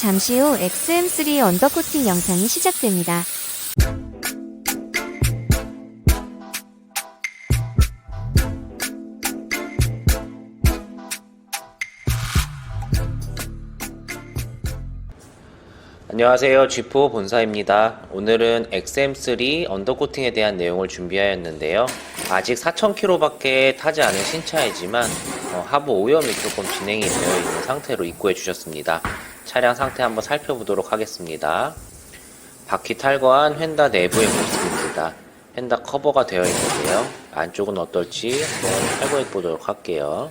잠시 후 XM3 언더코팅 영상이 시작됩니다. 안녕하세요. G4 본사입니다. 오늘은 XM3 언더코팅에 대한 내용을 준비하였는데요. 아직 4,000km밖에 타지 않은 신차이지만 어, 하부 오염이 조금 진행이 되어 있는 상태로 입고해 주셨습니다. 차량 상태 한번 살펴보도록 하겠습니다. 바퀴 탈거한 휀다 내부의 모습입니다. 휀다 커버가 되어 있는데요. 안쪽은 어떨지 한번 탈거해 보도록 할게요.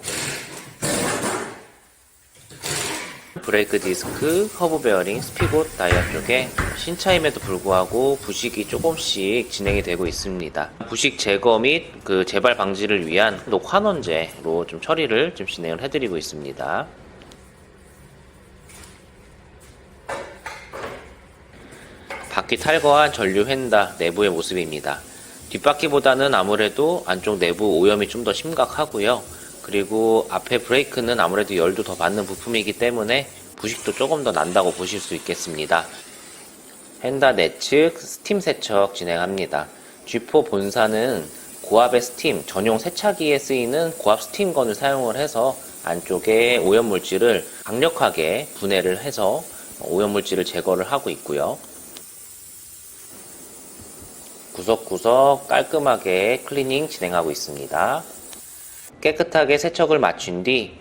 브레이크 디스크, 허브 베어링, 스피봇, 다이아 쪽에 신차임에도 불구하고 부식이 조금씩 진행이 되고 있습니다. 부식 제거 및 그 재발 방지를 위한 녹환원제로 좀 처리를 좀 진행을 해드리고 있습니다. 바퀴 탈거한 전류 휀다 내부의 모습입니다. 뒷바퀴보다는 아무래도 안쪽 내부 오염이 좀 더 심각하고요. 그리고 앞에 브레이크는 아무래도 열도 더 받는 부품이기 때문에 부식도 조금 더 난다고 보실 수 있겠습니다. 헨다 내측 스팀 세척 진행합니다. G4 본사는 고압의 스팀 전용 세차기에 쓰이는 고압 스팀건을 사용을 해서 안쪽에 오염물질을 강력하게 분해를 해서 오염물질을 제거를 하고 있고요. 구석구석 깔끔하게 클리닝 진행하고 있습니다. 깨끗하게 세척을 마친 뒤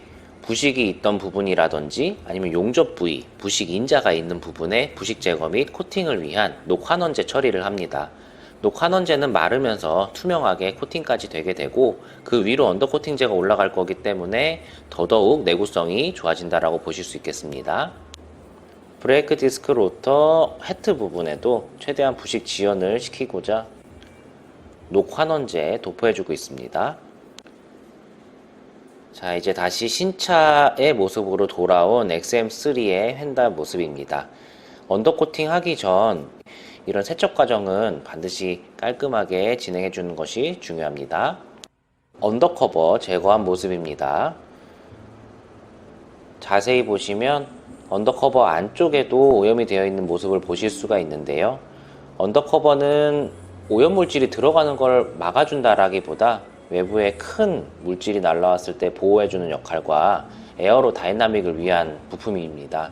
부식이 있던 부분이라든지 아니면 용접 부위, 부식 인자가 있는 부분에 부식 제거 및 코팅을 위한 녹환원제 처리를 합니다. 녹환원제는 마르면서 투명하게 코팅까지 되게 되고 그 위로 언더코팅제가 올라갈 거기 때문에 더더욱 내구성이 좋아진다라고 보실 수 있겠습니다. 브레이크 디스크 로터 해트 부분에도 최대한 부식 지연을 시키고자 녹환원제 도포해주고 있습니다. 자, 이제 다시 신차의 모습으로 돌아온 XM3의 휀다 모습입니다. 언더코팅 하기 전 이런 세척 과정은 반드시 깔끔하게 진행해 주는 것이 중요합니다. 언더커버 제거한 모습입니다. 자세히 보시면 언더커버 안쪽에도 오염이 되어 있는 모습을 보실 수가 있는데요. 언더커버는 오염 물질이 들어가는 걸 막아준다라기보다 외부에 큰 물질이 날라왔을 때 보호해주는 역할과 에어로 다이나믹을 위한 부품입니다.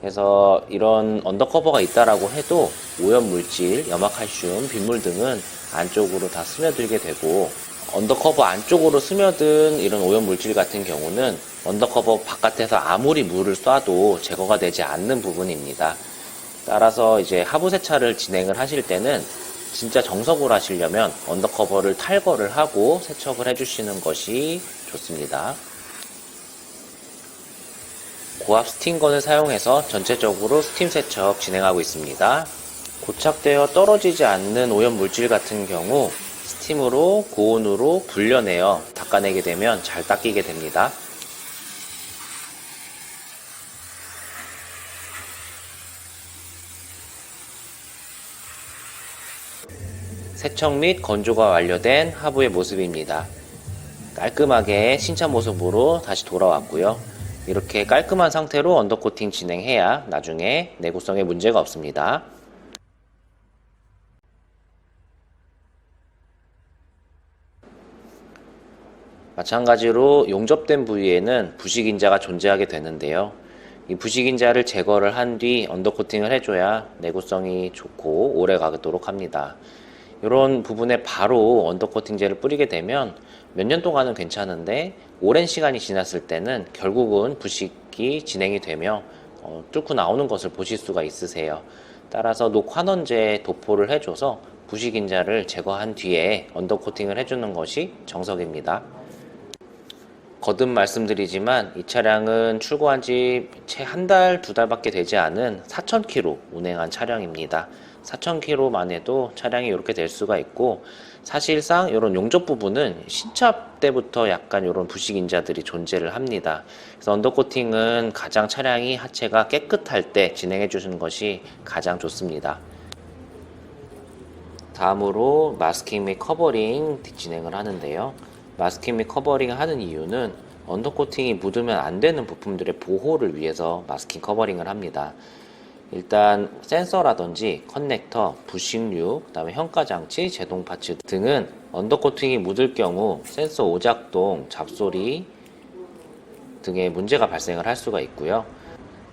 그래서 이런 언더커버가 있다라고 해도 오염 물질, 염화칼슘, 빗물 등은 안쪽으로 다 스며들게 되고 언더커버 안쪽으로 스며든 이런 오염 물질 같은 경우는 언더커버 바깥에서 아무리 물을 쏴도 제거가 되지 않는 부분입니다. 따라서 이제 하부 세차를 진행을 하실 때는 진짜 정석으로 하시려면 언더커버를 탈거를 하고 세척을 해주시는 것이 좋습니다. 고압 스팀건을 사용해서 전체적으로 스팀 세척 진행하고 있습니다. 고착되어 떨어지지 않는 오염 물질 같은 경우 스팀으로 고온으로 불려내어 닦아내게 되면 잘 닦이게 됩니다. 세척 및 건조가 완료된 하부의 모습입니다. 깔끔하게 신차 모습으로 다시 돌아왔고요. 이렇게 깔끔한 상태로 언더코팅 진행해야 나중에 내구성에 문제가 없습니다. 마찬가지로 용접된 부위에는 부식인자가 존재하게 되는데요. 이 부식인자를 제거를 한 뒤 언더코팅을 해줘야 내구성이 좋고 오래 가도록 합니다. 이런 부분에 바로 언더코팅제를 뿌리게 되면 몇 년 동안은 괜찮은데 오랜 시간이 지났을 때는 결국은 부식이 진행이 되며 어, 뚫고 나오는 것을 보실 수가 있으세요. 따라서 녹환원제 도포를 해줘서 부식인자를 제거한 뒤에 언더코팅을 해주는 것이 정석입니다. 거듭 말씀드리지만 이 차량은 출고한 지 채 한 달, 두 달밖에 되지 않은 4,000km 운행한 차량입니다. 4,000km만 해도 차량이 이렇게 될 수가 있고 사실상 이런 용접 부분은 신차 때부터 약간 이런 부식 인자들이 존재를 합니다. 그래서 언더코팅은 가장 차량이 하체가 깨끗할 때 진행해 주시는 것이 가장 좋습니다. 다음으로 마스킹 및 커버링 진행을 하는데요. 마스킹 및 커버링 하는 이유는 언더코팅이 묻으면 안 되는 부품들의 보호를 위해서 마스킹 커버링을 합니다. 일단 센서라든지 커넥터, 부식류, 그다음에 현가 장치, 제동 파츠 등은 언더 코팅이 묻을 경우 센서 오작동, 잡소리 등의 문제가 발생을 할 수가 있고요.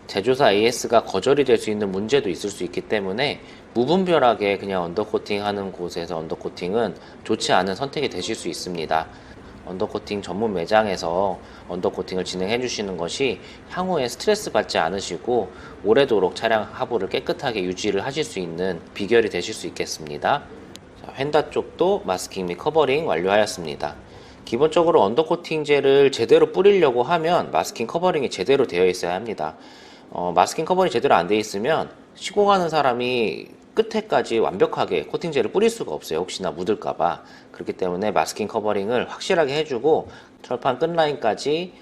제조사 AS가 거절이 될 수 있는 문제도 있을 수 있기 때문에 무분별하게 그냥 언더코팅 하는 곳에서 언더코팅은 좋지 않은 선택이 되실 수 있습니다. 언더코팅 전문 매장에서 언더코팅을 진행해 주시는 것이 향후에 스트레스 받지 않으시고 오래도록 차량 하부를 깨끗하게 유지를 하실 수 있는 비결이 되실 수 있겠습니다. 자, 휀다 쪽도 마스킹 및 커버링 완료하였습니다. 기본적으로 언더코팅제를 제대로 뿌리려고 하면 마스킹 커버링이 제대로 되어 있어야 합니다. 어, 마스킹 커버링이 제대로 안 되어 있으면 시공하는 사람이 끝에까지 완벽하게 코팅제를 뿌릴 수가 없어요. 혹시나 묻을까봐. 그렇기 때문에 마스킹 커버링을 확실하게 해주고 철판 끝라인까지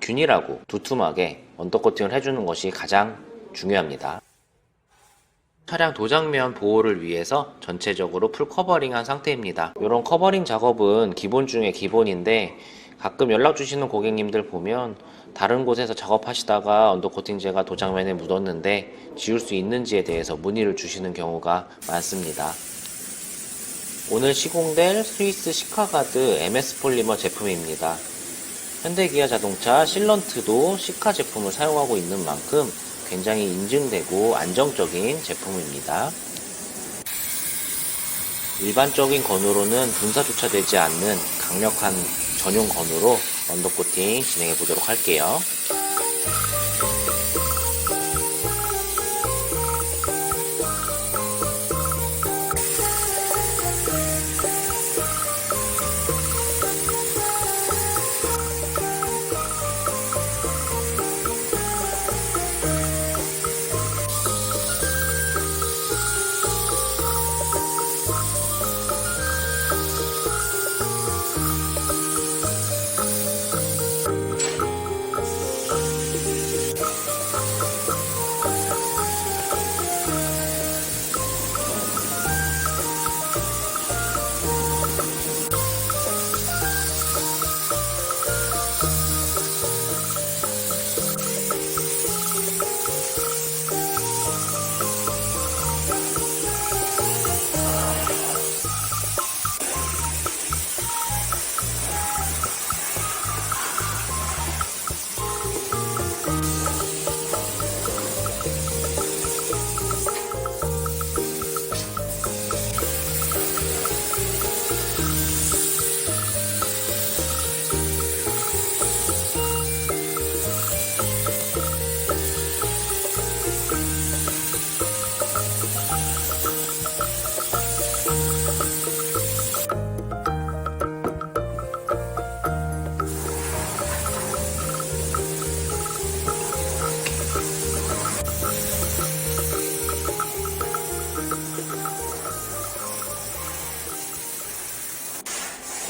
균일하고 두툼하게 언더코팅을 해주는 것이 가장 중요합니다. 차량 도장면 보호를 위해서 전체적으로 풀 커버링한 상태입니다. 이런 커버링 작업은 기본 중에 기본인데 가끔 연락 주시는 고객님들 보면 다른 곳에서 작업하시다가 언더코팅제가 도장면에 묻었는데 지울 수 있는지에 대해서 문의를 주시는 경우가 많습니다. 오늘 시공될 스위스 시카가드 MS 폴리머 제품입니다. 현대기아 자동차 실런트도 시카 제품을 사용하고 있는 만큼 굉장히 인증되고 안정적인 제품입니다. 일반적인 건으로는 분사조차 되지 않는 강력한 전용 건으로 언더 코팅 진행해 보도록 할게요.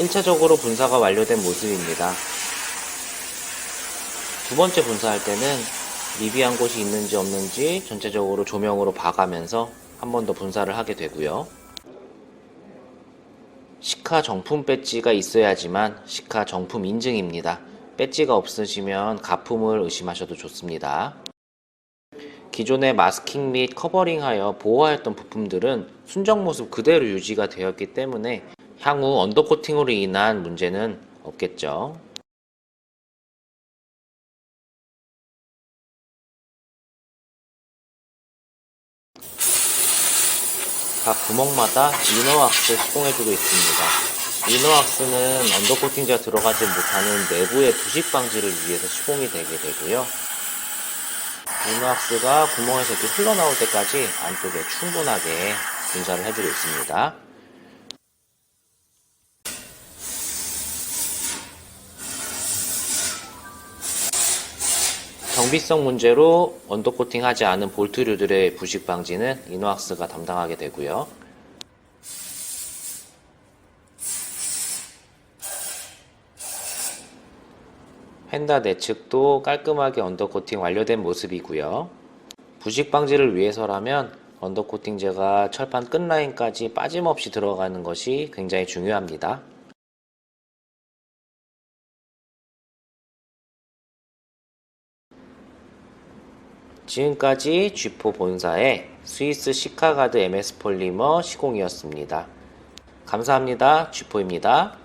일차적으로 분사가 완료된 모습입니다. 두 번째 분사할 때는 미비한 곳이 있는지 없는지 전체적으로 조명으로 봐가면서 한 번 더 분사를 하게 되고요. 시카 정품 배지가 있어야지만 시카 정품 인증입니다. 배지가 없으시면 가품을 의심하셔도 좋습니다. 기존의 마스킹 및 커버링하여 보호하였던 부품들은 순정 모습 그대로 유지가 되었기 때문에 향후 언더코팅으로 인한 문제는 없겠죠. 각 구멍마다 이너왁스 시공해주고 있습니다. 이너왁스는 언더코팅제가 들어가지 못하는 내부의 부식 방지를 위해서 시공이 되게 되고요. 이너왁스가 구멍에서 이렇게 흘러나올 때까지 안쪽에 충분하게 분사를 해주고 있습니다. 정비성 문제로 언더 코팅 하지 않은 볼트류들의 부식 방지는 이노악스가 담당하게 되고요. 펜다 내측도 깔끔하게 언더 코팅 완료된 모습이고요. 부식 방지를 위해서라면 언더 코팅제가 철판 끝라인까지 빠짐없이 들어가는 것이 굉장히 중요합니다. 지금까지 G4 본사의 스위스 시카가드 MS 폴리머 시공이었습니다. 감사합니다. G4입니다.